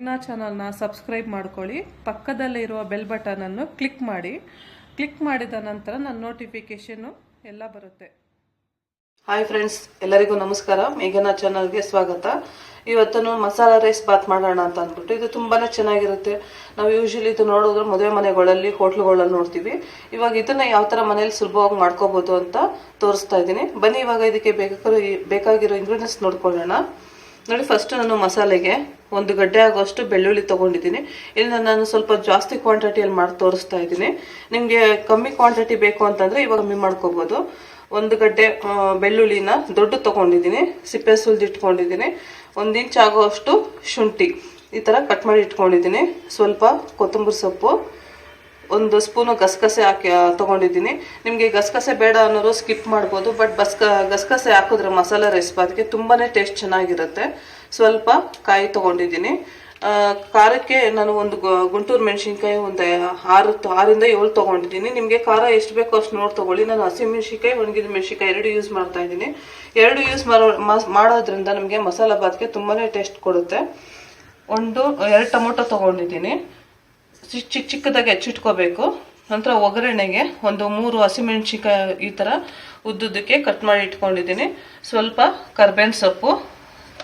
ಇನ್ನ ಚಾನಲ್ನ ಸಬ್ಸ್ಕ್ರೈಬ್ ಮಾಡ್ಕೊಳ್ಳಿ. ಪಕ್ಕದಲ್ಲೇ ಇರುವ ಬೆಲ್ ಬಟನನ್ನು ಕ್ಲಿಕ್ ಮಾಡಿ. ಕ್ಲಿಕ್ ಮಾಡಿದ ನಂತರ ನನ್ನ ನೋಟಿಫಿಕೇಶನ್ ಎಲ್ಲ ಬರುತ್ತೆ. ಹಾಯ್ ಫ್ರೆಂಡ್ಸ್ ಎಲ್ಲರಿಗೂ ನಮಸ್ಕಾರ. ಮೇಘನಾ ಚಾನಲ್ಗೆ ಸ್ವಾಗತ. ಇವತ್ತು ಮಸಾಲ ರೈಸ್ ಬಾತ್ ಮಾಡೋಣ ಅಂತ ಅಂದ್ಬಿಟ್ಟು ಇದು ತುಂಬಾನೇ ಚೆನ್ನಾಗಿರುತ್ತೆ. ನಾವು ಯೂಶಲಿ ಇದು ನೋಡಿದ್ರೆ ಮದುವೆ ಮನೆಗಳಲ್ಲಿ, ಹೋಟ್ಲುಗಳಲ್ಲಿ ನೋಡ್ತೀವಿ. ಇವಾಗ ಇದನ್ನ ಯಾವ ತರ ಮನೇಲಿ ಸುಲಭವಾಗಿ ಮಾಡ್ಕೋಬಹುದು ಅಂತ ತೋರಿಸ್ತಾ ಇದ್ದೀನಿ. ಬನ್ನಿ, ಇವಾಗ ಇದಕ್ಕೆ ಬೇಕಾಗಿರೋ ಬೇಕಾಗಿರೋ ಇಂಗ್ರೀಡಿಯೆಂಟ್ಸ್ ನೋಡ್ಕೊಳ್ಳೋಣ. ನೋಡಿ ಫಸ್ಟ್ ನಾನು ಮಸಾಲೆಗೆ ಒಂದು ಗಡ್ಡೆ ಆಗೋಷ್ಟು ಬೆಳ್ಳುಳ್ಳಿ ತಗೊಂಡಿದ್ದೀನಿ. ಇಲ್ಲಿ ನಾನು ಸ್ವಲ್ಪ ಜಾಸ್ತಿ ಕ್ವಾಂಟಿಟಿಯಲ್ಲಿ ಮಾಡಿ ತೋರಿಸ್ತಾ ಇದ್ದೀನಿ. ನಿಮಗೆ ಕಮ್ಮಿ ಕ್ವಾಂಟಿಟಿ ಬೇಕು ಅಂತಂದರೆ ಇವಾಗ ಕಮ್ಮಿ ಮಾಡ್ಕೋಬೋದು. ಒಂದು ಗಡ್ಡೆ ಬೆಳ್ಳುಳ್ಳಿನ ದೊಡ್ಡ ತೊಗೊಂಡಿದ್ದೀನಿ. ಸಿಪ್ಪೆ ಸುಲ್ದು ಇಟ್ಕೊಂಡಿದ್ದೀನಿ. ಒಂದು ಇಂಚ್ ಆಗೋಷ್ಟು ಶುಂಠಿ ಈ ಥರ ಕಟ್ ಮಾಡಿ ಇಟ್ಕೊಂಡಿದ್ದೀನಿ. ಸ್ವಲ್ಪ ಕೊತ್ತಂಬರಿ ಸೊಪ್ಪು ಒಂದು ಸ್ಪೂನು ಗಸಗಸೆ ಹಾಕಿ ತೊಗೊಂಡಿದ್ದೀನಿ. ನಿಮಗೆ ಗಸಗಸೆ ಬೇಡ ಅನ್ನೋರು ಸ್ಕಿಪ್ ಮಾಡ್ಬೋದು, ಬಟ್ ಬಸ್ಕ, ಗಸಗಸೆ ಹಾಕಿದ್ರೆ ಮಸಾಲೆ ರೈಸ್ ಬಾತ್ಗೆ ತುಂಬಾ ಟೇಸ್ಟ್ ಚೆನ್ನಾಗಿರುತ್ತೆ. ಸ್ವಲ್ಪ ಕಾಯಿ ತೊಗೊಂಡಿದ್ದೀನಿ. ಖಾರಕ್ಕೆ ನಾನು ಒಂದು ಗುಂಟೂರು ಮೆಣಸಿನ್ಕಾಯಿ ಒಂದು ಆರು ಆರಿಂದ ಏಳು ತಗೊಂಡಿದ್ದೀನಿ. ನಿಮಗೆ ಖಾರ ಎಷ್ಟು ಬೇಕೋ ಅಷ್ಟು ನೋಡಿ ತೊಗೊಳ್ಳಿ. ನಾನು ಹಸಿ ಮೆಣಸಿನ್ಕಾಯಿ, ಒಣಗಿದ ಮೆಣಸಿನ್ಕಾಯಿ ಎರಡು ಯೂಸ್ ಮಾಡ್ತಾ ಇದ್ದೀನಿ. ಎರಡು ಯೂಸ್ ಮಾಡೋದ್ರಿಂದ ನಮಗೆ ಮಸಾಲ ಬಾತ್ಗೆ ತುಂಬಾ ಟೇಸ್ಟ್ ಕೊಡುತ್ತೆ. ಒಂದು, ಎರಡು ಟೊಮೊಟೊ ತಗೊಂಡಿದ್ದೀನಿ. ಚಿಕ್ಕ ಚಿಕ್ಕ ಚಿಕ್ಕದಾಗಿ ಹೆಚ್ಚಿಟ್ಕೋಬೇಕು. ನಂತರ ಒಗ್ಗರಣೆಗೆ ಒಂದು ಮೂರು ಹಸಿಮೆಣಸಿನ್ಕಾಯಿ ಈ ಥರ ಉದ್ದುದಕ್ಕೆ ಕಟ್ ಮಾಡಿ ಇಟ್ಕೊಂಡಿದ್ದೀನಿ. ಸ್ವಲ್ಪ ಕರ್ಬೇವಿನ ಸೊಪ್ಪು,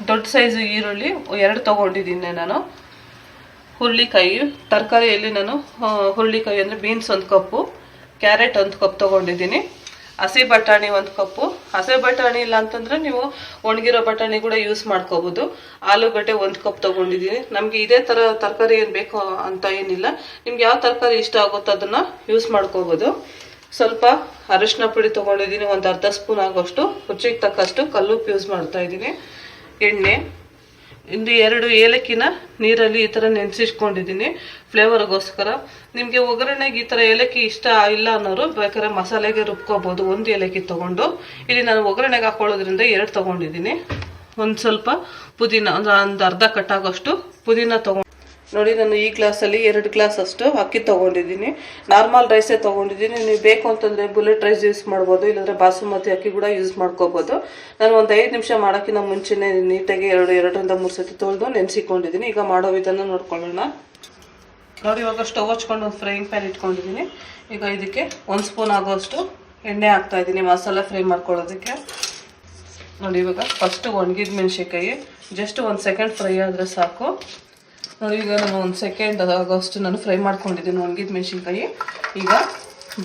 ದೊಡ್ಡ ಸೈಜು ಈರುಳ್ಳಿ ಎರಡು ತೊಗೊಂಡಿದ್ದೀನಿ ನಾನು. ಹುರುಳಿಕಾಯಿ, ತರಕಾರಿಯಲ್ಲಿ ನಾನು ಹುರುಳಿಕಾಯಿ ಅಂದರೆ ಬೀನ್ಸ್ ಒಂದು ಕಪ್ಪು ಕ್ಯಾರೆಟ್ ಒಂದು ಕಪ್ ತಗೊಂಡಿದ್ದೀನಿ. ಹಸಿ ಬಟಾಣಿ ಒಂದು ಕಪ್ಪು. ಹಸಿ ಬಟಾಣಿ ಇಲ್ಲ ಅಂತಂದ್ರೆ ನೀವು ಒಣಗಿರೋ ಬಟಾಣಿ ಕೂಡ ಯೂಸ್ ಮಾಡ್ಕೋಬಹುದು ಆಲೂಗಡ್ಡೆ ಒಂದು ಕಪ್ ತಗೊಂಡಿದ್ದೀನಿ ನಮಗೆ ಇದೇ ಥರ ತರಕಾರಿ ಏನು ಬೇಕು ಅಂತ ಏನಿಲ್ಲ. ನಿಮ್ಗೆ ಯಾವ ತರಕಾರಿ ಇಷ್ಟ ಆಗುತ್ತೋ ಅದನ್ನ ಯೂಸ್ ಮಾಡ್ಕೋಬಹುದು ಸ್ವಲ್ಪ ಅರಿಶಿನ ಪುಡಿ ತಗೊಂಡಿದ್ದೀನಿ ಒಂದು ಅರ್ಧ ಸ್ಪೂನ್ ಆಗೋಷ್ಟು. ರುಚಿಗೆ ತಕ್ಕಷ್ಟು ಕಲ್ಲುಪ್ಪು ಯೂಸ್ ಮಾಡ್ತಾ ಇದ್ದೀನಿ ಎಣ್ಣೆ. ಇಂದು ಎರಡು ಏಲಕ್ಕಿನ ನೀರಲ್ಲಿ ಈ ಥರ ನೆನೆಸಿಟ್ಕೊಂಡಿದ್ದೀನಿ ಫ್ಲೇವರ್ಗೋಸ್ಕರ. ನಿಮಗೆ ಒಗ್ಗರಣೆಗೆ ಈ ಥರ ಏಲಕ್ಕಿ ಇಷ್ಟ ಇಲ್ಲ ಅನ್ನೋರು ಬೇಕಾದ್ರೆ ಮಸಾಲೆಗೆ ರುಬ್ಕೋಬೋದು. ಒಂದು ಏಲಕ್ಕಿ ತೊಗೊಂಡು. ಇಲ್ಲಿ ನಾನು ಒಗ್ಗರಣೆಗೆ ಹಾಕೊಳ್ಳೋದ್ರಿಂದ ಎರಡು ತೊಗೊಂಡಿದ್ದೀನಿ. ಒಂದು ಸ್ವಲ್ಪ ಪುದೀನ ಒಂದು ಒಂದು ಅರ್ಧ ಕಟ್ಟಾಗೋಷ್ಟು ಪುದೀನ ತೊಗೊಂಡು ನೋಡಿ, ನಾನು ಈ ಗ್ಲಾಸಲ್ಲಿ ಎರಡು ಗ್ಲಾಸ್ ಅಷ್ಟು ಅಕ್ಕಿ ತೊಗೊಂಡಿದ್ದೀನಿ. ನಾರ್ಮಲ್ ರೈಸೇ ತೊಗೊಂಡಿದ್ದೀನಿ. ನೀವು ಬೇಕು ಅಂತಂದರೆ ಬುಲೆಟ್ ರೈಸ್ ಯೂಸ್ ಮಾಡ್ಬೋದು, ಇಲ್ಲಾಂದರೆ ಬಾಸುಮತಿ ಅಕ್ಕಿ ಕೂಡ ಯೂಸ್ ಮಾಡ್ಕೋಬೋದು. ನಾನು ಒಂದು ಐದು ನಿಮಿಷ ಮಾಡೋಕ್ಕಿಂತ ಮುಂಚೆನೇ ನೀಟಾಗಿ ಎರಡು, ಎರಡರಿಂದ ಮೂರು ಸತಿ ತೊಳೆದು ನೆನೆಸಿಕೊಂಡಿದ್ದೀನಿ. ಈಗ ಮಾಡೋ ವಿಧಾನ ನೋಡ್ಕೊಳ್ಳೋಣ. ನೋಡಿ, ಇವಾಗ ಸ್ಟವ್ ಹಚ್ಕೊಂಡು ಒಂದು ಫ್ರೈಯಿಂಗ್ ಪ್ಯಾನ್ ಇಟ್ಕೊಂಡಿದ್ದೀನಿ. ಈಗ ಇದಕ್ಕೆ ಒಂದು ಸ್ಪೂನ್ ಆಗೋಷ್ಟು ಎಣ್ಣೆ ಹಾಕ್ತಾ ಇದ್ದೀನಿ, ಮಸಾಲ ಫ್ರೈ ಮಾಡ್ಕೊಳ್ಳೋದಕ್ಕೆ. ನೋಡಿ, ಇವಾಗ ಫಸ್ಟ್ ಒಣಗಿದ ಮೆಣಸಿನ್ಕಾಯಿ ಜಸ್ಟ್ ಒಂದು ಸೆಕೆಂಡ್ ಫ್ರೈ ಆದರೆ ಸಾಕು. ನೋಡಿ, ಈಗ ನಾನು ಒಂದು ಸೆಕೆಂಡ್ ಆಗೋಷ್ಟು ನಾನು ಫ್ರೈ ಮಾಡ್ಕೊಂಡಿದ್ದೀನಿ. ಒಣಗಿದ ಮೆಣಸಿನ್ಕಾಯಿ. ಈಗ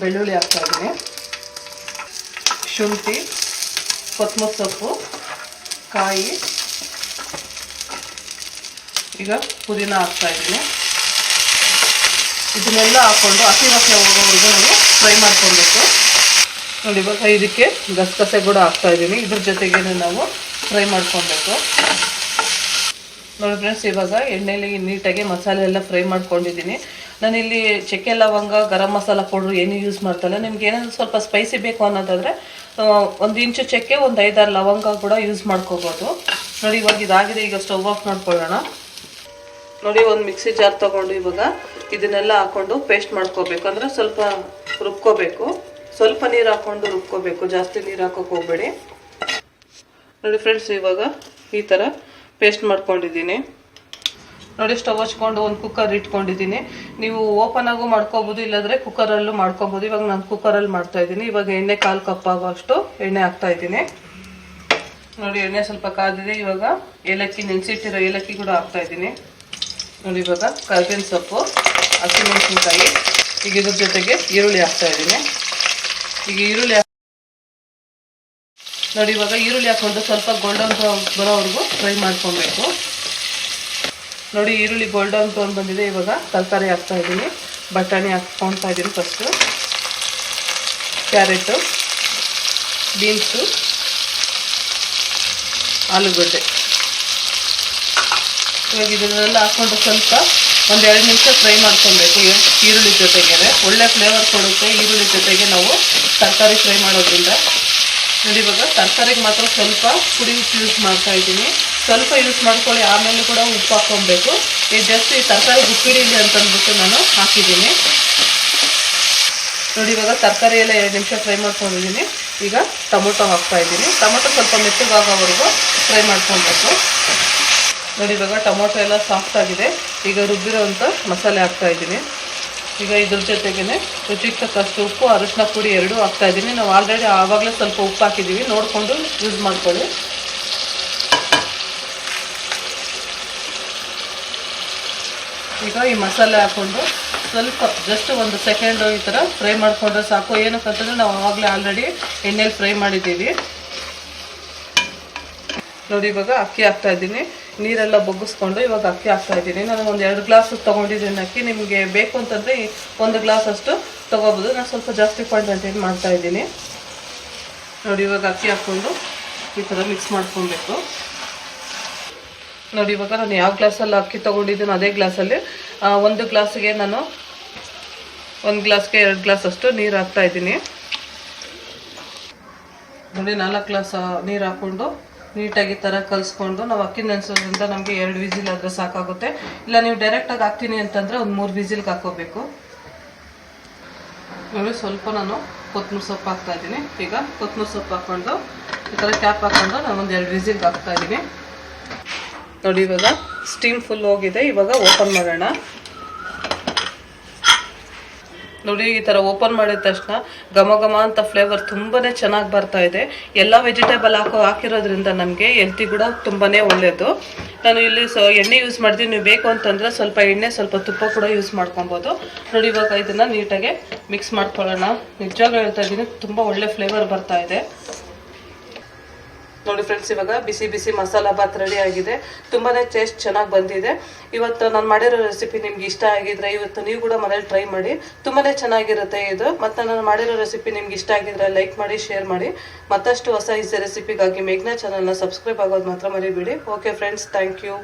ಬೆಳ್ಳುಳ್ಳಿ ಹಾಕ್ತಾ ಇದ್ದೀನಿ. ಶುಂಠಿ, ಕೊತ್ತಂಬರಿ ಸೊಪ್ಪು, ಕಾಯಿ. ಈಗ ಪುದೀನ ಹಾಕ್ತಾ ಇದ್ದೀನಿ. ಇದನ್ನೆಲ್ಲ ಹಾಕ್ಕೊಂಡು ಹಸಿ ಹಸಿ ಹೋಗೋವರೆಗೂ ನಾವು ಫ್ರೈ ಮಾಡ್ಕೊಬೇಕು ನೋಡಿ, ಇವಾಗ ಇದಕ್ಕೆ ಗಸಗಸೆ ಕೂಡ ಹಾಕ್ತಾ ಇದ್ದೀನಿ. ಇದ್ರ ಜೊತೆಗೇನೆ ನಾವು ಫ್ರೈ ಮಾಡ್ಕೊಬೇಕು ನೋಡಿ ಫ್ರೆಂಡ್ಸ್ ಇವಾಗ ಎಣ್ಣೆಲಿ ನೀಟಾಗಿ ಮಸಾಲೆ ಎಲ್ಲ ಫ್ರೈ ಮಾಡ್ಕೊಂಡಿದ್ದೀನಿ. ನಾನಿಲ್ಲಿ ಚಕ್ಕೆ ಲವಂಗ, ಗರಂ ಮಸಾಲ ಪೌಡ್ರ್ ಏನು ಯೂಸ್ ಮಾಡ್ತಲ್ಲ ನಿಮ್ಗೆ ಏನಾದ್ರು ಸ್ವಲ್ಪ ಸ್ಪೈಸಿ ಬೇಕು ಅನ್ನೋದಾದರೆ ಒಂದು ಇಂಚು ಚಕ್ಕೆ, ಒಂದು ಐದಾರು ಲವಂಗ ಕೂಡ ಯೂಸ್ ಮಾಡ್ಕೋಬೋದು. ನೋಡಿ, ಇವಾಗ ಇದಾಗಿದೆ, ಈಗ ಸ್ಟವ್ ಆಫ್ ಮಾಡ್ಕೊಳ್ಳೋಣ. ನೋಡಿ, ಒಂದು ಮಿಕ್ಸಿ ಜಾರ್ ತೊಗೊಂಡು ಇವಾಗ ಇದನ್ನೆಲ್ಲ ಹಾಕೊಂಡು ಪೇಸ್ಟ್ ಮಾಡ್ಕೋಬೇಕು. ಅಂದರೆ ಸ್ವಲ್ಪ ರುಬ್ಕೋಬೇಕು. ಸ್ವಲ್ಪ ನೀರು ಹಾಕೊಂಡು ರುಬ್ಕೋಬೇಕು. ಜಾಸ್ತಿ ನೀರು ಹಾಕೋಕೆ ಹೋಗ್ಬೇಡಿ. ನೋಡಿ ಫ್ರೆಂಡ್ಸ್ ಇವಾಗ ಈ ಥರ ಪೇಸ್ಟ್ ಮಾಡ್ಕೊಂಡಿದ್ದೀನಿ. ನೋಡಿ ಸ್ಟವ್ ಹಚ್ಕೊಂಡು ಒಂದು ಕುಕ್ಕರ್ ಇಟ್ಕೊಂಡಿದ್ದೀನಿ. ನೀವು ಓಪನ್ ಆಗು ಮಾಡ್ಕೋಬೋದು, ಇಲ್ಲಾಂದರೆ ಕುಕ್ಕರಲ್ಲೂ ಮಾಡ್ಕೋಬಹುದು ಇವಾಗ ನಾನು ಕುಕ್ಕರಲ್ಲಿ ಮಾಡ್ತಾ ಇದ್ದೀನಿ. ಇವಾಗ ಎಣ್ಣೆ ಕಾಲು ಕಪ್ ಆಗೋಷ್ಟು ಎಣ್ಣೆ ಹಾಕ್ತಾ ಇದ್ದೀನಿ. ನೋಡಿ, ಎಣ್ಣೆ ಸ್ವಲ್ಪ ಕಾದಿದೆ. ಇವಾಗ ಏಲಕ್ಕಿ, ನೆನೆಸಿಟ್ಟಿರೋ ಏಲಕ್ಕಿ ಕೂಡ ಹಾಕ್ತಾ ಇದ್ದೀನಿ. ನೋಡಿ, ಇವಾಗ ಕರ್ಬೇವಿನ ಸೊಪ್ಪು, ಹಸಿಮೆಣಸಿನ್ಕಾಯಿ. ಈಗ ಇದ್ರ ಜೊತೆಗೆ ಈರುಳ್ಳಿ ಹಾಕ್ತಾ ಇದ್ದೀನಿ. ಈಗ ಈರುಳ್ಳಿ ನೋಡಿ, ಇವಾಗ ಈರುಳ್ಳಿ ಹಾಕೊಂಡು ಸ್ವಲ್ಪ ಗೋಲ್ಡನ್ ಬರೋವರೆಗೂ ಫ್ರೈ ಮಾಡ್ಕೊಬೇಕು. ನೋಡಿ, ಈರುಳ್ಳಿ ಗೋಲ್ಡನ್ ಬ್ರೌನ್ ಬಂದಿದೆ. ಇವಾಗ ತರಕಾರಿ ಹಾಕ್ತಾ ಇದ್ದೀನಿ. ಬಟಾಣಿ ಹಾಕ್ಕೊಳ್ತಾ ಇದ್ದೀನಿ ಫಸ್ಟು ಕ್ಯಾರೆಟು ಬೀನ್ಸು ಆಲೂಗಡ್ಡೆ. ಇವಾಗ ಇದನ್ನೆಲ್ಲ ಹಾಕ್ಕೊಂಡು ಸ್ವಲ್ಪ ಒಂದು ಎರಡು ನಿಮಿಷ ಫ್ರೈ ಮಾಡ್ಕೊಬೇಕು ಈರುಳ್ಳಿ ಜೊತೆಗೆ ಒಳ್ಳೆ ಫ್ಲೇವರ್ ಕೊಡುತ್ತೆ ಈರುಳ್ಳಿ ಜೊತೆಗೆ ನಾವು ತರಕಾರಿ ಫ್ರೈ ಮಾಡೋದ್ರಿಂದ. ನೋಡಿ, ಇವಾಗ ತರಕಾರಿಗೆ ಮಾತ್ರ ಸ್ವಲ್ಪ ಪುಡಿ ಉಪ್ಪು ಯೂಸ್ ಮಾಡ್ತಾ ಇದ್ದೀನಿ. ಸ್ವಲ್ಪ ಯೂಸ್ ಮಾಡ್ಕೊಳ್ಳಿ, ಆಮೇಲೆ ಕೂಡ ಉಪ್ಪು ಹಾಕ್ಕೊಬೇಕು. ಈ ಜಸ್ಟ್ ಈ ತರಕಾರಿ ಉಪ್ಪಿಡಿದೆ ಅಂತ ಅಂದ್ಬಿಟ್ಟು ನಾನು ಹಾಕಿದ್ದೀನಿ. ನೋಡಿ, ಇವಾಗ ತರಕಾರಿ ಎಲ್ಲ ಎರಡು ನಿಮಿಷ ಫ್ರೈ ಮಾಡ್ಕೊಂಡಿದ್ದೀನಿ. ಈಗ ಟೊಮೊಟೊ ಹಾಕ್ತಾ ಇದ್ದೀನಿ. ಟೊಮೊಟೊ ಸ್ವಲ್ಪ ಮೆತ್ತಗಾಗೋವರೆಗೂ ಫ್ರೈ ಮಾಡ್ಕೊಬೇಕು ನೋಡಿ, ಇವಾಗ ಟೊಮೊಟೊ ಎಲ್ಲ ಸಾಫ್ಟ್ ಆಗಿದೆ. ಈಗ ರುಬ್ಬಿರೋಂಥ ಮಸಾಲೆ ಹಾಕ್ತಾ ಇದ್ದೀನಿ. ಈಗ ಇದ್ರ ಜೊತೆಗೇನೆ ರುಚಿಗೆ ತಕ್ಕಷ್ಟು ಉಪ್ಪು, ಅರಿಶಿನ ಪುಡಿ ಎರಡೂ ಹಾಕ್ತಾ ಇದ್ದೀನಿ. ನಾವು ಆಲ್ರೆಡಿ ಆವಾಗಲೇ ಸ್ವಲ್ಪ ಉಪ್ಪು ಹಾಕಿದ್ದೀವಿ. ನೋಡಿಕೊಂಡು ಯೂಸ್ ಮಾಡ್ಕೊಳ್ಳಿ. ಈಗ ಈ ಮಸಾಲೆ ಹಾಕ್ಕೊಂಡು ಸ್ವಲ್ಪ ಜಸ್ಟ್ ಒಂದು ಸೆಕೆಂಡು ಈ ಥರ ಫ್ರೈ ಮಾಡಿಕೊಂಡ್ರೆ ಸಾಕು. ಏನಕ್ಕಂತಂದರೆ ನಾವು ಆವಾಗಲೇ ಆಲ್ರೆಡಿ ಎಣ್ಣೆಲಿ ಫ್ರೈ ಮಾಡಿದ್ದೀವಿ. ನೋಡಿ ಇವಾಗ ಅಕ್ಕಿ ಹಾಕ್ತಾ ಇದ್ದೀನಿ. ನೀರೆಲ್ಲ ಬೊಗ್ಗಿಸ್ಕೊಂಡು ಇವಾಗ ಅಕ್ಕಿ ಹಾಕ್ತಾ ಇದ್ದೀನಿ. ನಾನು ಒಂದು ಎರಡು ಗ್ಲಾಸ್ ತೊಗೊಂಡಿದ್ದೀನಿ ಅಕ್ಕಿ. ನಿಮಗೆ ಬೇಕು ಅಂತಂದರೆ ಒಂದು ಗ್ಲಾಸ್ ಅಷ್ಟು ತೊಗೋಬೋದು. ನಾನು ಸ್ವಲ್ಪ ಜಾಸ್ತಿ ಕ್ವಾಂಟಿಟಿ ಮಾಡ್ತಾ ಇದ್ದೀನಿ. ನೋಡಿ ಇವಾಗ ಅಕ್ಕಿ ಹಾಕ್ಕೊಂಡು ಈ ಥರ ಮಿಕ್ಸ್ ಮಾಡ್ಕೊಬೇಕು. ನೋಡಿ ಇವಾಗ ನಾನು ಯಾವ ಗ್ಲಾಸಲ್ಲಿ ಅಕ್ಕಿ ತೊಗೊಂಡಿದ್ದೀನೋ ಅದೇ ಗ್ಲಾಸಲ್ಲಿ ಒಂದು ಗ್ಲಾಸಿಗೆ ನಾನು ಒಂದು ಗ್ಲಾಸ್ಗೆ ಎರಡು ಗ್ಲಾಸ್ ಅಷ್ಟು ನೀರು ಹಾಕ್ತಾ ಇದ್ದೀನಿ. ನೋಡಿ ನಾಲ್ಕು ಗ್ಲಾಸ್ ನೀರು ಹಾಕ್ಕೊಂಡು ನೀಟಾಗಿ ಥರ ಕಲಿಸ್ಕೊಂಡು ನಾವು ಅಕ್ಕಿ ನೆನೆಸೋದ್ರಿಂದ ನಮಗೆ ಎರಡು ವಿಸಿಲ್ ಆದರೆ ಸಾಕಾಗುತ್ತೆ. ಇಲ್ಲ, ನೀವು ಡೈರೆಕ್ಟಾಗಿ ಹಾಕ್ತೀನಿ ಅಂತಂದರೆ ಒಂದು ಮೂರು ವಿಸಿಲ್ಗೆ ಹಾಕೋಬೇಕು ನೋಡಿ, ಸ್ವಲ್ಪ ನಾನು ಕೊತ್ತಂಬರಿ ಸೊಪ್ಪು ಹಾಕ್ತಾ ಇದ್ದೀನಿ. ಈಗ ಕೊತ್ತಂಬರಿ ಸೊಪ್ಪು ಹಾಕ್ಕೊಂಡು, ಈ ಥರ ಕ್ಯಾಪ್ ಹಾಕ್ಕೊಂಡು ನಾನು ಒಂದು ಎರಡು ವಿಸಿಲ್ಗೆ ಹಾಕ್ತಾ ಇದ್ದೀನಿ. ನೋಡಿ, ಇವಾಗ ಸ್ಟೀಮ್ ಫುಲ್ ಹೋಗಿದೆ. ಇವಾಗ ಓಪನ್ ಮಾಡೋಣ. ನೋಡಿ, ಈ ಥರ ಓಪನ್ ಮಾಡಿದ ತಕ್ಷಣ ಘಮ ಘಮ ಅಂತ ಫ್ಲೇವರ್ ತುಂಬಾನೇ ಚೆನ್ನಾಗಿ ಬರ್ತಾ ಇದೆ. ಎಲ್ಲ ವೆಜಿಟೇಬಲ್ ಹಾಕೋ ಹಾಕಿರೋದ್ರಿಂದ ನಮಗೆ ಹೆಲ್ತಿ ಕೂಡ ತುಂಬಾ ಒಳ್ಳೆಯದು ನಾನು ಇಲ್ಲಿ ಸೊ ಎಣ್ಣೆ ಯೂಸ್ ಮಾಡ್ತೀನಿ. ನೀವು ಬೇಕು ಅಂತಂದರೆ ಸ್ವಲ್ಪ ಎಣ್ಣೆ, ಸ್ವಲ್ಪ ತುಪ್ಪ ಕೂಡ ಯೂಸ್ ಮಾಡ್ಕೊಬೋದು. ನೋಡಿ, ಇವಾಗ ಇದನ್ನು ನೀಟಾಗಿ ಮಿಕ್ಸ್ ಮಾಡ್ಕೊಳ್ಳೋಣ. ನಿಜವಾಗ್ಲೂ ಹೇಳ್ತಾ ಇದ್ದೀನಿ, ತುಂಬ ಒಳ್ಳೆ ಫ್ಲೇವರ್ ಬರ್ತಾ ಇದೆ. ನೋಡಿ ಫ್ರೆಂಡ್ಸ್ ಇವಾಗ ಬಿಸಿ ಬಿಸಿ ಮಸಾಲ ಭಾತ್ ರೆಡಿ ಆಗಿದೆ. ತುಂಬಾನೇ ಟೇಸ್ಟ್ ಚೆನ್ನಾಗಿ ಬಂದಿದೆ. ಇವತ್ತು ನಾನು ಮಾಡಿರೋ ರೆಸಿಪಿ ನಿಮ್ಗೆ ಇಷ್ಟ ಆಗಿದ್ರೆ ಇವತ್ತು ನೀವು ಕೂಡ ಮನೇಲಿ ಟ್ರೈ ಮಾಡಿ. ತುಂಬಾನೇ ಚೆನ್ನಾಗಿರುತ್ತೆ ಇದು. ಮತ್ತೆ ನಾನು ಮಾಡಿರೋ ರೆಸಿಪಿ ನಿಮ್ಗೆ ಇಷ್ಟ ಆಗಿದ್ರೆ ಲೈಕ್ ಮಾಡಿ ಶೇರ್ ಮಾಡಿ. ಮತ್ತಷ್ಟು ಹೊಸ ಈಸಿ ರೆಸಿಪಿಗಾಗಿ ಮೇಘ್ನಾ ಚಾನಲ್ನ ಸಬ್ಸ್ಕ್ರೈಬ್ ಆಗೋದು ಮಾತ್ರ ಮರಿಬೇಡಿ. Okay friends thank you